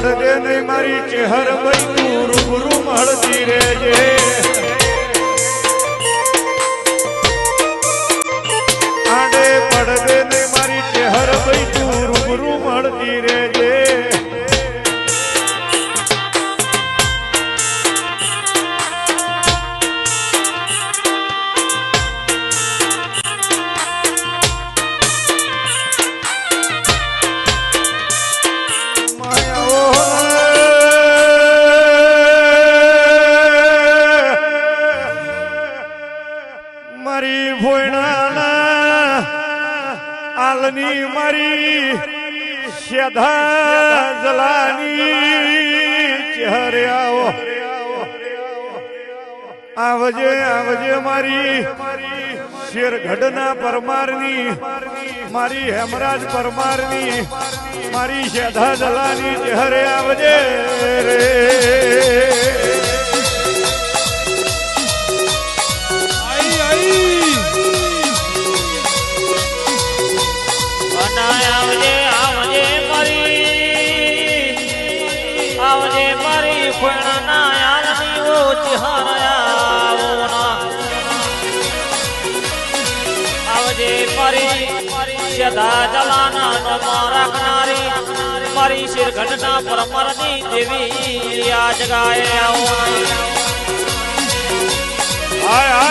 મારી ચહેર ભાઈ તું રૂબરૂ મળતી રહેજે. આડે પડદે ને મારી ચહેર ભાઈ તું રૂબરૂ મળતી રહેજે. મારી ભોયણા આલની મારી શેધા જલાની ચહેરે આવો. આવજે આવજે મારી શેરગઢના પરમારની, મારી હેમરાજ પરમારની, મારી શેધા જલાની ચહેરે આવજે રે. આવજે મારી ફણના યાલની ઓછી હરાયા આવજે મારી સદા જલાના નમા રાખનારી, મારી શિરઘટના પરમરની દેવી આજ ગાય આવો હાય